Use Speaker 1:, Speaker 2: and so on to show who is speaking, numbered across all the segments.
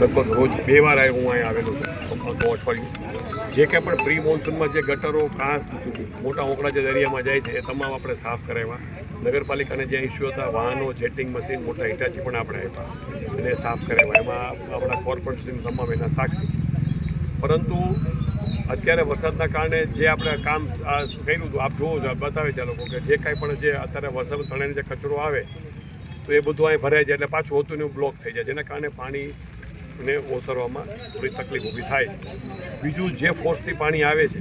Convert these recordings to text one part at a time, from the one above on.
Speaker 1: લગભગ રોજ બે વાર હું અહીંયા આવેલો છું અઠવાડિયું. જે કંઈ પણ પ્રી મોન્સૂનમાં જે ગટરો, ઘાસ, મોટા ઓકળા જે દરિયામાં જાય છે, એ તમામ આપણે સાફ કરાવ્યા. નગરપાલિકાને જે ઇસ્યુ હતા, વાહનો જેટિંગ મશીન મોટા હિટાચી પણ આપણે આપ્યા એને સાફ કરાવ્યા. એમાં આપણા કોર્પોરેશન તમામ એના સાક્ષી પરંતુ અત્યારે વરસાદના કારણે જે આપણે કામ આ કર્યું હતું, આપ જોવો છો બતાવે છે લોકો કે જે કાંઈ પણ જે અત્યારે વરસાદ તણાઈને જે કચરો આવે, તો એ બધું અહીં ભરાય જાય એટલે પાછું હોતું ને બ્લોક થઈ જાય. જેના કારણે પાણીને ઓસરવામાં થોડી તકલીફ ઊભી થાય. બીજું જે ફોર્સથી પાણી આવે છે,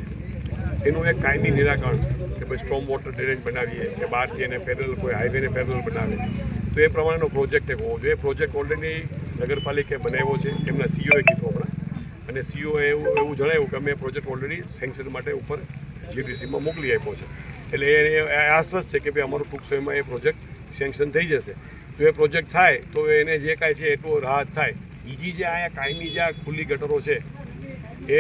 Speaker 1: એનું એક કાયમી નિરાકરણ કે ભાઈ સ્ટ્રોમ વોટર ડ્રેનેજ બનાવીએ કે બહારથી એને પેરેલ કોઈ હાઈવેને પેરેલ બનાવે. તો એ પ્રમાણેનો પ્રોજેક્ટ એક હોવો જોઈએ. પ્રોજેક્ટ ઓલરેડી નગરપાલિકાએ બનાવ્યો છે. એમના સીઓએ કીધું હમણાં. અને સીઓએ એવું એવું જણાવ્યું કે અમે પ્રોજેક્ટ ઓલરેડી સેન્કશન માટે ઉપર જીડીસીમાં મોકલી આપ્યો છે. એટલે એ આશ્વસ્ત છે કે ભાઈ અમારો ટૂંક સમયમાં એ પ્રોજેક્ટ સેન્કશન થઈ જશે. તો એ પ્રોજેક્ટ થાય તો એને જે કાંઈ છે એટલું રાહત થાય. બીજી જે અહીંયા કાયમી જે આ ખુલ્લી ગટરો છે, એ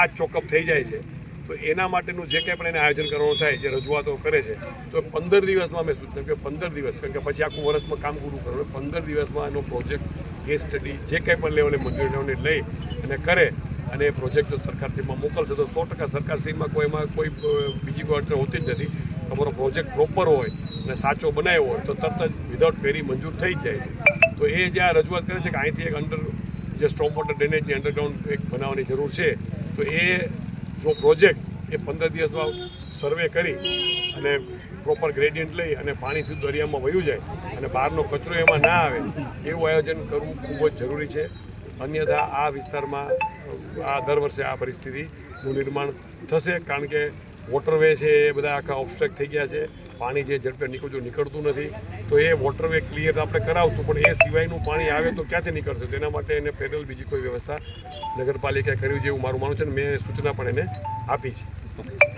Speaker 1: આ ચોકઅપ થઈ જાય છે. તો એના માટેનું જે કંઈ પણ એને આયોજન કરવાનું થાય, જે રજૂઆતો કરે છે, તો પંદર દિવસમાં મેં સૂચના કે પંદર દિવસ, કારણ કે પછી આખું વર્ષમાં કામ પૂરું કરવું પંદર દિવસમાં એનો પ્રોજેક્ટ કેસ સ્ટડી જે કંઈ પણ લેવલે મંજૂરી લેવાની લઈ અને કરે, અને એ પ્રોજેક્ટ જો સરકારશ્રીમાં મોકલશે, તો સો ટકા સરકારશ્રીમાં કોઈ એમાં કોઈ બીજી કોઈ અડચણ હોતી જ નથી. તમારો પ્રોજેક્ટ પ્રોપર હોય અને સાચો બનાવ્યો હોય, તો તરત જ વિધાઉટ ફેરી મંજૂર થઈ જ જાય છે. તો એ જે આ રજૂઆત કરે છે કે અહીંથી એક અંડર જે સ્ટ્રોમ વોટર ડ્રેનેજની અંડરગ્રાઉન્ડ એક બનાવવાની જરૂર છે, તો એ જો પ્રોજેક્ટ એ પંદર દિવસમાં સર્વે કરી અને પ્રોપર ગ્રેડિયન્ટ લઈ અને પાણી શુદ્ધ દરિયામાં વયું જાય અને બહારનો કચરો એમાં ના આવે, એવું આયોજન કરવું ખૂબ જ જરૂરી છે. અન્યથા આ વિસ્તારમાં, આ દર વર્ષે આ પરિસ્થિતિનું નિર્માણ થશે, કારણ કે વોટરવે છે, એ બધા આખા ઓબ્સ્ટ્રક્ટ થઈ ગયા છે. પાણી જે ઝડપે નીકળતું નીકળતું નથી. તો એ વોટરવે ક્લિયર આપણે કરાવશું, પણ એ સિવાયનું પાણી આવે તો ક્યાંથી નીકળશે? તેના માટે એને પેડલ બીજી કોઈ વ્યવસ્થા નગરપાલિકાએ કર્યું છે એવું મારું માનવું છે ને મેં સૂચના પણ એને આપી છે.